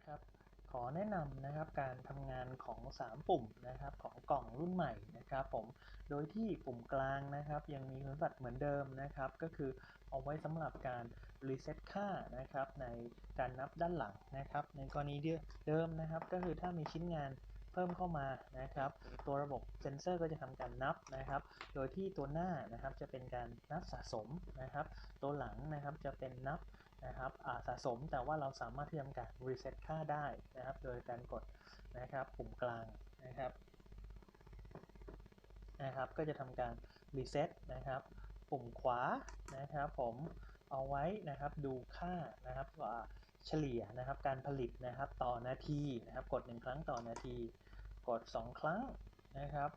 นะครับ ขอแนะนำนะครับการทำงานของ 3 ปุ่มนะครับของกล่องรุ่นใหม่นะครับผม โดยที่ปุ่มกลางนะครับยังมีคุณสมบัติเหมือนเดิมนะครับ ก็คือเอาไว้สำหรับการรีเซ็ตค่านะครับในการนับด้านหลังนะครับ ในกรณีเดิมนะครับ ก็คือถ้ามีชิ้นงานเพิ่มเข้ามานะครับ ตัวระบบเซนเซอร์ก็จะทำการนับนะครับ โดยที่ตัวหน้านะครับจะเป็นการนับสะสมนะครับ ตัวหลังนะครับจะเป็นนับ นะครับสะสมแต่ว่าเราสามารถที่จะทำการ reset ค่าได้นะครับ โดยการกดนะครับปุ่มกลางนะครับนะครับ ก็จะทำการ reset นะครับ ปุ่มขวานะครับ ผมเอาไว้นะครับดูค่านะครับว่าเฉลี่ยนะครับการผลิตนะครับต่อนาทีนะครับ กด 1 ครั้งต่อนาที กด 2 ครั้งนะครับ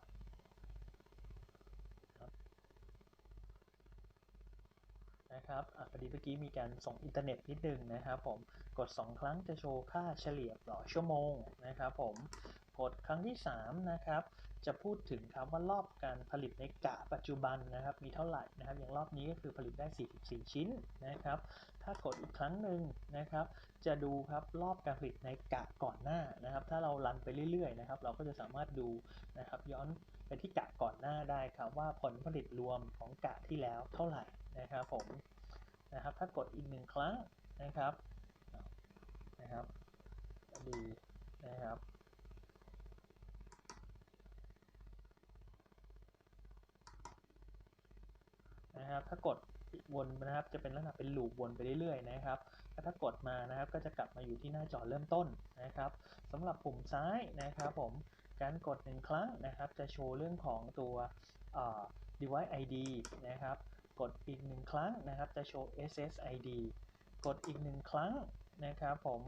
นะครับอพอดีเมื่อกี้มีการส่งอินเทอร์เน็ตนิดนึงนะครับผม กด 2 ครั้งจะโชว์ค่าเฉลี่ยต่อชั่วโมงนะครับผม กดครั้งที่ 3 นะครับ จะพูดถึงครับว่ารอบการผลิตในกะปัจจุบันนะครับ มีเท่าไหร่นะครับ อย่างรอบนี้ก็คือผลิตได้ 44 ชิ้นนะครับ ถ้ากดอีกครั้งหนึ่งนะครับ จะดูครับรอบการผลิตในกะก่อนหน้านะครับ ถ้าเรารันไปเรื่อยๆนะครับ เราก็จะสามารถดูนะครับย้อนไปที่กะก่อนหน้าได้ครับว่าผลผลิตรวมของกะที่แล้วเท่าไหร่นะครับผม นะครับถ้ากดอีกหนึ่งครั้งนะครับนะครับดีนะครับนะครับถ้ากดวนนะครับจะเป็นลักษณะเป็นลูปวนไปเรื่อยๆนะครับถ้ากดมานะครับก็จะกลับมาอยู่ที่หน้าจอเริ่มต้นนะครับสำหรับปุ่มซ้ายนะครับผมการกดหนึ่งครั้งนะครับจะโชว์เรื่องของตัว device ID นะครับ กดอีกหนึ่งครั้งนะครับ จะโชว์ SSID กดอีกหนึ่งครั้งนะครับผม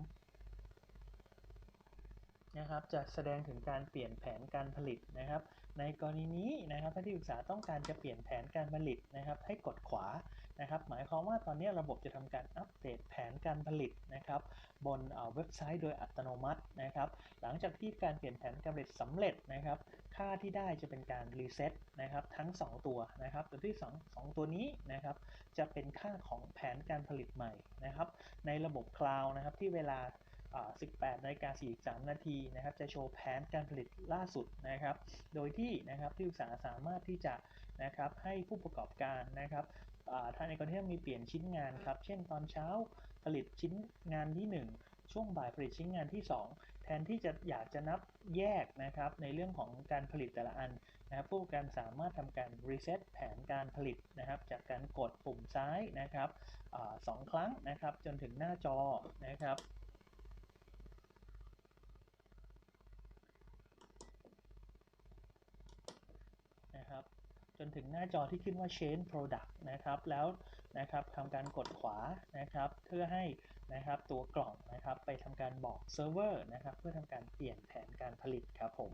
นะครับจะแสดงถึงการเปลี่ยนแผนการผลิตนะครับ ในกรณีนี้นะครับถ้าที่ปรึกษาต้องการจะเปลี่ยนแผนการผลิตนะครับ ให้กดขวานะครับ หมายความว่าตอนนี้ระบบจะทำการอัปเดตแผนการผลิตนะครับ บนเว็บไซต์โดยอัตโนมัตินะครับ หลังจากที่การเปลี่ยนแผนการผลิตสำเร็จนะครับ ค่าที่ได้จะเป็นการรีเซ็ตนะครับทั้ง 2 ตัวนะครับตัวที่ 2 2 ตัวนี้นะครับจะเป็นค่าของแผนการผลิตใหม่นะครับ ในระบบคลาวด์นะครับที่เวลา 18นาฬิกา43 นาทีนะครับ จะโชว์แผนการผลิตล่าสุดนะครับ โดยที่นะครับที่ปรึกษาสามารถที่จะนะครับให้ผู้ประกอบการนะครับถ้าในกรณีที่มีเปลี่ยนชิ้นงานครับ เช่นตอนเช้าผลิตชิ้นงานที่ 1 ช่วงบ่ายผลิตชิ้นงานที่ 2 แทนที่จะอยากจะนับแยกนะครับในเรื่องของการผลิตแต่ละอันนะครับผู้การสามารถทำการรีเซ็ตแผนการผลิตนะครับ จากการกดปุ่มซ้ายนะครับอสองครั้งนะครับ จนถึงหน้าจอนะครับ จนถึงหน้าจอที่ขึ้นว่า change product นะครับ แล้วนะครับทำการกดขวานะครับ เพื่อให้นะครับตัวกล่องนะครับไปทำการบอกเซิร์ฟเวอร์นะครับ เพื่อทำการเปลี่ยนแผนการผลิตครับผม